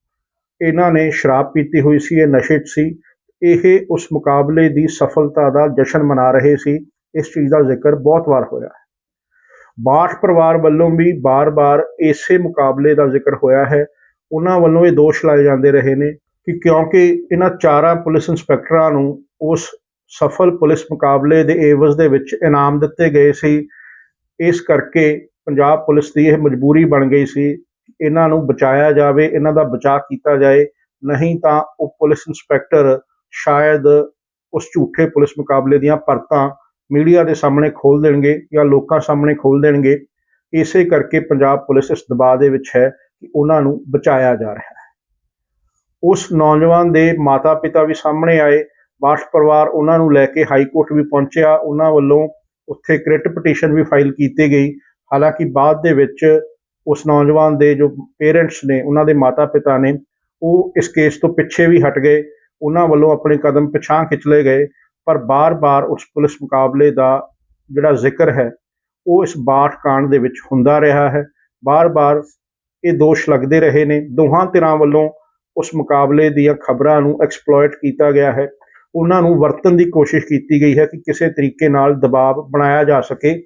ਇਹਨਾਂ ਨੇ ਸ਼ਰਾਬ ਪੀਤੀ ਹੋਈ ਸੀ, ਇਹ ਨਸ਼ੇ 'ਚ ਸੀ। ਇਹ ਉਸ ਮੁਕਾਬਲੇ ਦੀ ਸਫਲਤਾ ਦਾ ਜਸ਼ਨ ਮਨਾ ਰਹੇ ਸੀ। ਇਸ ਚੀਜ਼ ਦਾ ਜ਼ਿਕਰ ਬਹੁਤ ਵਾਰ ਹੋਇਆ ਹੈ। ਬਾਠ ਪਰਿਵਾਰ ਵੱਲੋਂ ਵੀ ਬਾਰ-ਬਾਰ ਇਸੇ ਮੁਕਾਬਲੇ ਦਾ ਜ਼ਿਕਰ ਹੋਇਆ ਹੈ। ਉਹਨਾਂ ਵੱਲੋਂ ਇਹ ਦੋਸ਼ ਲਾਏ ਜਾਂਦੇ ਰਹੇ ਨੇ ਕਿ ਕਿਉਂਕਿ ਇਹਨਾਂ ਚਾਰਾਂ ਪੁਲਿਸ ਇੰਸਪੈਕਟਰਾਂ ਨੂੰ ਉਸ ਸਫਲ ਪੁਲਿਸ ਮੁਕਾਬਲੇ ਦੇ ਏਵਜ਼ ਦੇ ਵਿੱਚ ਇਨਾਮ ਦਿੱਤੇ ਗਏ ਸੀ ਇਸ ਕਰਕੇ ਪੰਜਾਬ ਪੁਲਿਸ ਦੀ ਇਹ ਮਜਬੂਰੀ ਬਣ ਗਈ ਸੀ, ਇਹਨਾਂ ਨੂੰ ਬਚਾਇਆ ਜਾਵੇ, ਇਹਨਾਂ ਦਾ ਬਚਾਅ ਕੀਤਾ ਜਾਏ, ਨਹੀਂ ਤਾਂ ਉਹ ਪੁਲਿਸ ਇੰਸਪੈਕਟਰ ਸ਼ਾਇਦ ਉਸ ਝੂਠੇ ਪੁਲਿਸ ਮੁਕਾਬਲੇ ਦੀਆਂ ਪਰਤਾਂ ਮੀਡੀਆ ਦੇ ਸਾਹਮਣੇ ਖੋਲ ਦੇਣਗੇ ਜਾਂ ਲੋਕਾਂ ਸਾਹਮਣੇ ਖੋਲ ਦੇਣਗੇ। ਇਸੇ ਕਰਕੇ ਪੰਜਾਬ ਪੁਲਿਸ ਇਸ ਦਬਾਅ ਦੇ ਵਿੱਚ ਹੈ ਕਿ ਉਹਨਾਂ ਨੂੰ ਬਚਾਇਆ ਜਾ ਰਿਹਾ ਹੈ। ਉਸ ਨੌਜਵਾਨ ਦੇ ਮਾਤਾ-ਪਿਤਾ ਵੀ ਸਾਹਮਣੇ ਆਏ ਬਾਸ਼ ਪਰਿਵਾਰ ਉਹਨਾਂ ਨੂੰ ਲੈ ਕੇ ਹਾਈ ਕੋਰਟ ਵੀ ਪਹੁੰਚਿਆ, ਉਹਨਾਂ ਵੱਲੋਂ ਉੱਥੇ ਕ੍ਰਿਟ ਪਟੀਸ਼ਨ ਵੀ ਫਾਈਲ ਕੀਤੀ ਗਈ। ਹਾਲਾਂਕਿ ਬਾਅਦ ਦੇ ਵਿੱਚ ਉਸ ਨੌਜਵਾਨ ਦੇ ਜੋ ਪੇਰੈਂਟਸ ਨੇ, ਉਹਨਾਂ ਦੇ ਮਾਤਾ-ਪਿਤਾ ਨੇ, ਉਹ ਇਸ ਕੇਸ ਤੋਂ ਪਿੱਛੇ ਵੀ ਹਟ ਗਏ। ਉਹਨਾਂ ਵੱਲੋਂ ਆਪਣੇ ਕਦਮ ਪਿਛਾਂ ਖਿੱਚ ਗਏ, ਪਰ ਬਾਰ-ਬਾਰ ਉਸ ਪੁਲਿਸ ਮੁਕਾਬਲੇ ਦਾ ਜਿਹੜਾ ਜ਼ਿਕਰ ਹੈ, ਉਹ ਇਸ ਬਾਠ ਕਾਂਡ ਦੇ ਵਿੱਚ ਹੁੰਦਾ ਰਿਹਾ ਹੈ। ਬਾਰ-ਬਾਰ ਇਹ ਦੋਸ਼ ਲੱਗਦੇ ਰਹੇ ਨੇ। ਦੋਹਾਂ ਧਿਰਾਂ ਵੱਲੋਂ ਉਸ ਮੁਕਾਬਲੇ ਦੀਆਂ ਖਬਰਾਂ ਨੂੰ ਐਕਸਪਲੋਇਟ ਕੀਤਾ ਗਿਆ ਹੈ। ਉਹਨਾਂ ਨੂੰ ਵਰਤਣ ਦੀ ਕੋਸ਼ਿਸ਼ ਕੀਤੀ ਗਈ ਹੈ ਕਿ ਕਿਸੇ ਤਰੀਕੇ ਨਾਲ ਦਬਾਅ ਬਣਾਇਆ ਜਾ ਸਕੇ।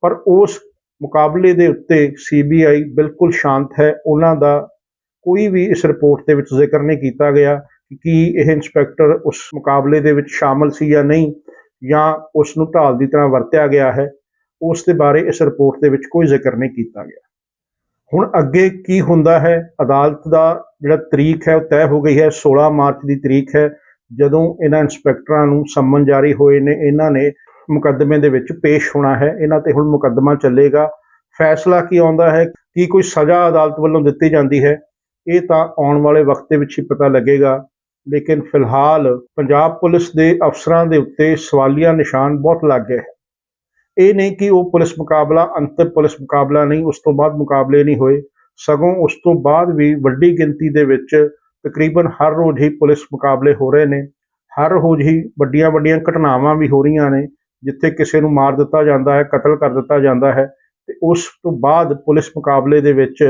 ਪਰ ਉਸ ਮੁਕਾਬਲੇ ਦੇ ਉੱਤੇ ਸੀਬੀਆਈ ਬਿਲਕੁਲ ਸ਼ਾਂਤ ਹੈ। ਉਹਨਾਂ ਦਾ ਕੋਈ ਵੀ ਇਸ ਰਿਪੋਰਟ ਦੇ ਵਿੱਚ ਜ਼ਿਕਰ ਨਹੀਂ ਕੀਤਾ ਗਿਆ ਕਿ ਕੀ ਇਹ ਇੰਸਪੈਕਟਰ ਉਸ ਮੁਕਾਬਲੇ ਦੇ ਵਿੱਚ ਸ਼ਾਮਲ ਸੀ ਜਾਂ ਨਹੀਂ ਜਾਂ ਉਸ ਨੂੰ ਢਾਲ ਦੀ ਤਰ੍ਹਾਂ ਵਰਤਿਆ ਗਿਆ ਹੈ। ਉਸ ਦੇ ਬਾਰੇ ਇਸ ਰਿਪੋਰਟ ਦੇ ਵਿੱਚ ਕੋਈ ਜ਼ਿਕਰ ਨਹੀਂ ਕੀਤਾ ਗਿਆ। ਹੁਣ ਅੱਗੇ ਕੀ ਹੁੰਦਾ ਹੈ? ਅਦਾਲਤ ਦਾ ਜਿਹੜਾ ਤਰੀਕ ਹੈ ਉਹ ਤੈਅ ਹੋ ਗਈ ਹੈ। 16 ਮਾਰਚ ਦੀ ਤਰੀਕ ਹੈ। ਜਦੋਂ ਇਹਨਾਂ ਇੰਸਪੈਕਟਰਾਂ ਨੂੰ ਸੰਮਨ ਜਾਰੀ ਹੋਏ ਨੇ, ਇਹਨਾਂ ਨੇ ਮੁਕੱਦਮੇ ਦੇ ਵਿੱਚ ਪੇਸ਼ ਹੋਣਾ ਹੈ। ਇਹਨਾਂ ਤੇ ਹੁਣ ਮੁਕੱਦਮਾ ਚੱਲੇਗਾ। ਫੈਸਲਾ ਕੀ ਆਉਂਦਾ ਹੈ? ਕੀ ਕੋਈ ਸਜ਼ਾ ਅਦਾਲਤ ਵੱਲੋਂ ਦਿੱਤੀ ਜਾਂਦੀ ਹੈ? ਇਹ ਤਾਂ ਆਉਣ ਵਾਲੇ ਵਕਤ ਦੇ ਵਿੱਚ ਹੀ ਪਤਾ ਲੱਗੇਗਾ। ਲੇਕਿਨ ਫਿਲਹਾਲ ਪੰਜਾਬ ਪੁਲਿਸ ਦੇ ਅਫਸਰਾਂ ਦੇ ਉੱਤੇ ਸਵਾਲੀਆ ਨਿਸ਼ਾਨ ਬਹੁਤ ਲੱਗ ਗਏ ਹੈ। ਇਹ ਨਹੀਂ ਕਿ ਉਹ ਪੁਲਿਸ ਮੁਕਾਬਲਾ ਅੰਤਿਮ ਪੁਲਿਸ ਮੁਕਾਬਲਾ ਨਹੀਂ, ਉਸ ਤੋਂ ਬਾਅਦ ਮੁਕਾਬਲੇ ਨਹੀਂ ਹੋਏ। ਸਗੋਂ ਉਸ ਤੋਂ ਬਾਅਦ ਵੀ ਵੱਡੀ ਗਿਣਤੀ ਦੇ ਵਿੱਚ ਤਕਰੀਬਨ ਹਰ ਰੋਜ਼ ਹੀ ਪੁਲਿਸ ਮੁਕਾਬਲੇ ਹੋ ਰਹੇ ਨੇ। ਹਰ ਰੋਜ਼ ਹੀ ਵੱਡੀਆਂ ਵੱਡੀਆਂ ਘਟਨਾਵਾਂ ਵੀ ਹੋ ਰਹੀਆਂ ਨੇ, ਜਿੱਥੇ ਕਿਸੇ ਨੂੰ ਮਾਰ ਦਿੱਤਾ ਜਾਂਦਾ ਹੈ, ਕਤਲ ਕਰ ਦਿੱਤਾ ਜਾਂਦਾ ਹੈ ਤੇ ਉਸ ਤੋਂ ਬਾਅਦ ਪੁਲਿਸ ਮੁਕਾਬਲੇ ਦੇ ਵਿੱਚ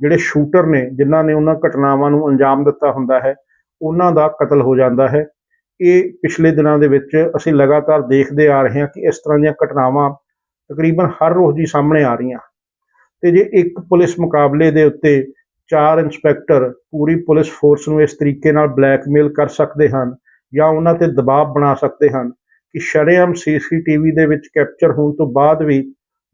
ਜਿਹੜੇ ਸ਼ੂਟਰ ਨੇ, ਜਿਨ੍ਹਾਂ ਨੇ ਉਹਨਾਂ ਘਟਨਾਵਾਂ ਨੂੰ ਅੰਜਾਮ ਦਿੱਤਾ ਹੁੰਦਾ ਹੈ, ਉਹਨਾਂ ਦਾ ਕਤਲ ਹੋ ਜਾਂਦਾ ਹੈ। ਇਹ ਪਿਛਲੇ ਦਿਨਾਂ ਦੇ ਵਿੱਚ ਅਸੀਂ ਲਗਾਤਾਰ ਦੇਖਦੇ ਆ ਰਹੇ ਹਾਂ ਕਿ ਇਸ ਤਰ੍ਹਾਂ ਦੀਆਂ ਘਟਨਾਵਾਂ ਤਕਰੀਬਨ ਹਰ ਰੋਜ਼ ਹੀ ਸਾਹਮਣੇ ਆ ਰਹੀਆਂ। ਤੇ ਜੇ ਇੱਕ ਪੁਲਿਸ ਮੁਕਾਬਲੇ ਦੇ ਉੱਤੇ ਚਾਰ ਇੰਸਪੈਕਟਰ ਪੂਰੀ ਪੁਲਿਸ ਫੋਰਸ ਨੂੰ ਇਸ ਤਰੀਕੇ ਨਾਲ ਬਲੈਕਮੇਲ ਕਰ ਸਕਦੇ ਹਨ ਜਾਂ ਉਹਨਾਂ ਤੇ ਦਬਾਅ ਬਣਾ ਸਕਦੇ ਹਨ ਕਿ ਸ਼ਰੇਆਮ ਸੀਸੀਟੀਵੀ ਦੇ ਵਿੱਚ ਕੈਪਚਰ ਹੋਣ ਤੋਂ ਬਾਅਦ ਵੀ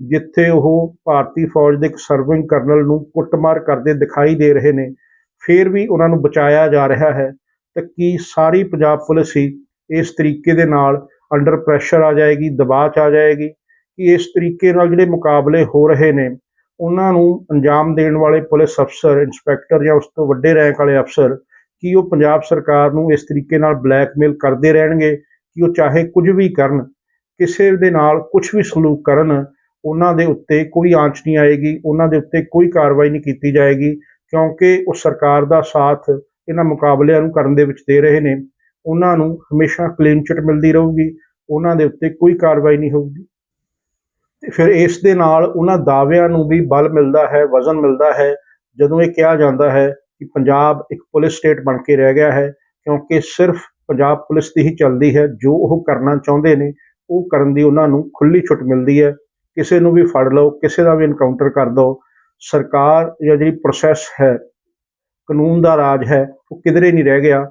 ਜਿੱਥੇ ਉਹ ਭਾਰਤੀ ਫੌਜ ਦੇ ਇੱਕ ਸਰਵਿੰਗ ਕਰਨਲ ਨੂੰ ਕੁੱਟਮਾਰ ਕਰਦੇ ਦਿਖਾਈ ਦੇ ਰਹੇ ਨੇ, ਫਿਰ ਵੀ ਉਹਨਾਂ ਨੂੰ ਬਚਾਇਆ ਜਾ ਰਿਹਾ ਹੈ। ਤਾਂ ਕੀ ਸਾਰੀ ਪੰਜਾਬ ਪੁਲਿਸ ਹੀ ਇਸ ਤਰੀਕੇ ਦੇ ਨਾਲ ਅੰਡਰ ਪ੍ਰੈਸ਼ਰ ਆ ਜਾਏਗੀ, ਦਬਾਅ 'ਚ ਆ ਜਾਏਗੀ ਕਿ ਇਸ ਤਰੀਕੇ ਨਾਲ ਜਿਹੜੇ ਮੁਕਾਬਲੇ ਹੋ ਰਹੇ ਨੇ ਉਹਨਾਂ ਨੂੰ ਅੰਜਾਮ ਦੇਣ ਵਾਲੇ ਪੁਲਿਸ ਅਫਸਰ, ਇੰਸਪੈਕਟਰ ਜਾਂ ਉਸ ਤੋਂ ਵੱਡੇ ਰੈਂਕ ਵਾਲੇ ਅਫਸਰ ਕੀ ਉਹ ਪੰਜਾਬ ਸਰਕਾਰ ਨੂੰ ਇਸ ਤਰੀਕੇ ਨਾਲ ਬਲੈਕਮੇਲ ਕਰਦੇ ਰਹਿਣਗੇ, ਕਿ ਉਹ ਚਾਹੇ ਕੁਝ ਵੀ ਕਰਨ, ਕਿਸੇ ਦੇ ਨਾਲ ਕੁਝ ਵੀ ਸਲੂਕ ਕਰਨ, ਉਹਨਾਂ ਦੇ ਉੱਤੇ ਕੋਈ ਆਂਚ ਨਹੀਂ ਆਏਗੀ, ਉਹਨਾਂ ਦੇ ਉੱਤੇ ਕੋਈ ਕਾਰਵਾਈ ਨਹੀਂ ਕੀਤੀ ਜਾਏਗੀ, ਕਿਉਂਕਿ ਉਹ ਸਰਕਾਰ ਦਾ ਸਾਥ ਇਹਨਾਂ ਮੁਕਾਬਲਿਆਂ ਨੂੰ ਕਰਨ ਦੇ ਵਿੱਚ ਦੇ ਰਹੇ ਨੇ। ਉਹਨਾਂ ਨੂੰ ਹਮੇਸ਼ਾ ਕਲੀਨ ਚਿਟ ਮਿਲਦੀ ਰਹੂਗੀ, ਉਹਨਾਂ ਦੇ ਉੱਤੇ ਕੋਈ ਕਾਰਵਾਈ ਨਹੀਂ ਹੋਊਗੀ। ਫਿਰ ਇਸ ਦੇ ਨਾਲ ਉਹਨਾਂ ਦਾਅਵਿਆਂ ਨੂੰ ਵੀ ਬਲ ਮਿਲਦਾ ਹੈ, ਵਜ਼ਨ ਮਿਲਦਾ ਹੈ। ਜਦੋਂ ਇਹ ਕਿਹਾ ਜਾਂਦਾ ਹੈ ਕਿ ਪੰਜਾਬ ਇੱਕ ਪੁਲਿਸ ਸਟੇਟ ਬਣ ਕੇ ਰਹਿ ਗਿਆ ਹੈ, ਕਿਉਂਕਿ ਸਿਰਫ ਪੰਜਾਬ ਪੁਲਿਸ ਦੀ ਹੀ ਚੱਲਦੀ ਹੈ, ਜੋ ਉਹ ਕਰਨਾ ਚਾਹੁੰਦੇ ਨੇ, ਉਹ ਕਰਨ ਦੀ ਉਹਨਾਂ ਨੂੰ ਖੁੱਲੀ ਛੁੱਟ ਮਿਲਦੀ ਹੈ। ਕਿਸੇ ਨੂੰ ਵੀ ਫੜ ਲਓ, ਕਿਸੇ ਦਾ ਵੀ ਇਨਕਾਊਂਟਰ ਕਰ ਦਿਓ ਸਰਕਾਰ ਜਾਂ ਜਿਹੜੀ ਪ੍ਰੋਸੈਸ ਹੈ, ਕਾਨੂੰਨ ਦਾ ਰਾਜ ਹੈ, ਉਹ ਕਿਧਰੇ ਨਹੀਂ ਰਹਿ ਗਿਆ।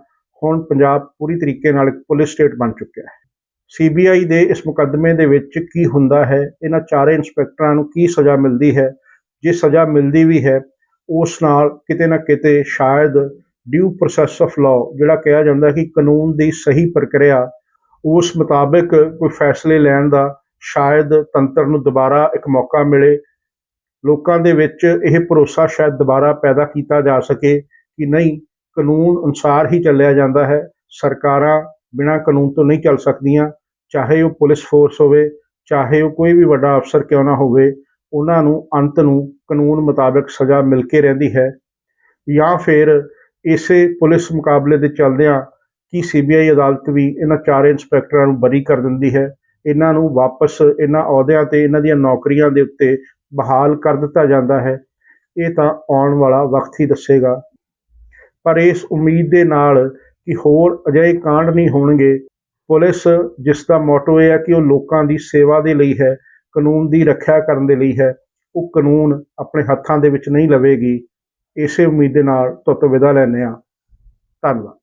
ਹੁਣ ਪੰਜਾਬ ਪੂਰੀ ਤਰੀਕੇ ਨਾਲ ਇੱਕ ਪੁਲਿਸ ਸਟੇਟ ਬਣ ਚੁੱਕਿਆ ਹੈ। ਸੀਬੀਆਈ ਦੇ ਇਸ ਮੁਕੱਦਮੇ ਦੇ ਵਿੱਚ ਕੀ ਹੁੰਦਾ ਹੈ? ਇਹਨਾਂ ਚਾਰੇ ਇੰਸਪੈਕਟਰਾਂ ਨੂੰ ਕੀ ਸਜ਼ਾ ਮਿਲਦੀ ਹੈ? ਜੇ ਸਜ਼ਾ ਮਿਲਦੀ ਵੀ ਹੈ, ਉਸ ਨਾਲ ਕਿਤੇ ਨਾ ਕਿਤੇ ਸ਼ਾਇਦ ਡਿਊ ਪ੍ਰੋਸੈਸ ਆਫ ਲਾਅ ਜਿਹੜਾ ਕਿਹਾ ਜਾਂਦਾ ਕਿ ਕਾਨੂੰਨ ਦੀ ਸਹੀ ਪ੍ਰਕਿਰਿਆ, ਉਸ ਮੁਤਾਬਕ ਕੋਈ ਫੈਸਲੇ ਲੈਣ ਦਾ ਸ਼ਾਇਦ ਤੰਤਰ ਨੂੰ ਦੁਬਾਰਾ ਇੱਕ ਮੌਕਾ ਮਿਲੇ। ਲੋਕਾਂ ਦੇ ਵਿੱਚ ਇਹ ਭਰੋਸਾ ਸ਼ਾਇਦ ਦੁਬਾਰਾ ਪੈਦਾ ਕੀਤਾ ਜਾ ਸਕੇ ਕਿ ਨਹੀਂ, ਕਾਨੂੰਨ ਅਨੁਸਾਰ ਹੀ ਚੱਲਿਆ ਜਾਂਦਾ ਹੈ। ਸਰਕਾਰਾਂ ਬਿਨਾਂ ਕਾਨੂੰਨ ਤੋਂ ਨਹੀਂ ਚੱਲ ਸਕਦੀਆਂ। ਚਾਹੇ ਉਹ ਪੁਲਿਸ ਫੋਰਸ ਹੋਵੇ, ਚਾਹੇ ਉਹ ਕੋਈ ਵੀ ਵੱਡਾ ਅਫਸਰ ਕਿਉਂ ਨਾ ਹੋਵੇ, ਉਹਨਾਂ ਨੂੰ ਅੰਤ ਨੂੰ ਕਾਨੂੰਨ ਮੁਤਾਬਕ ਸਜ਼ਾ ਮਿਲ ਕੇ ਰਹਿੰਦੀ ਹੈ। ਜਾਂ ਫਿਰ ਇਸੇ ਪੁਲਿਸ ਮੁਕਾਬਲੇ ਦੇ ਚੱਲਦਿਆਂ ਕੀ ਸੀਬੀਆਈ ਅਦਾਲਤ ਵੀ ਇਹਨਾਂ ਚਾਰੇ ਇੰਸਪੈਕਟਰਾਂ ਨੂੰ ਬਰੀ ਕਰ ਦਿੰਦੀ ਹੈ? ਇਹਨਾਂ ਨੂੰ ਵਾਪਸ ਇਹਨਾਂ ਅਹੁਦਿਆਂ ਤੇ ਇਹਨਾਂ ਦੀਆਂ ਨੌਕਰੀਆਂ ਦੇ ਉੱਤੇ ਬਹਾਲ ਕਰ ਦਿੱਤਾ ਜਾਂਦਾ ਹੈ। ਇਹ ਤਾਂ ਆਉਣ ਵਾਲਾ ਵਕਤ ਹੀ ਦੱਸੇਗਾ। ਪਰ ਇਸ ਉਮੀਦ ਦੇ ਨਾਲ ਕਿ ਹੋਰ ਅਜਿਹੇ ਕਾਂਡ ਨਹੀਂ ਹੋਣਗੇ। ਪੁਲਿਸ ਜਿਸ ਦਾ ਮੋਟੋ ਇਹ ਹੈ ਕਿ ਉਹ ਲੋਕਾਂ ਦੀ ਸੇਵਾ ਦੇ ਲਈ ਹੈ, ਕਾਨੂੰਨ ਦੀ ਰੱਖਿਆ ਕਰਨ ਦੇ ਲਈ ਹੈ, ਉਹ ਕਾਨੂੰਨ ਆਪਣੇ ਹੱਥਾਂ ਦੇ ਵਿੱਚ ਨਹੀਂ ਲਵੇਗੀ। ਇਸੇ ਉਮੀਦ ਦੇ ਨਾਲ ਤੁਹਾਡੇ ਵਿਦਾ ਲੈਂਦੇ ਹਾਂ। ਧੰਨਵਾਦ।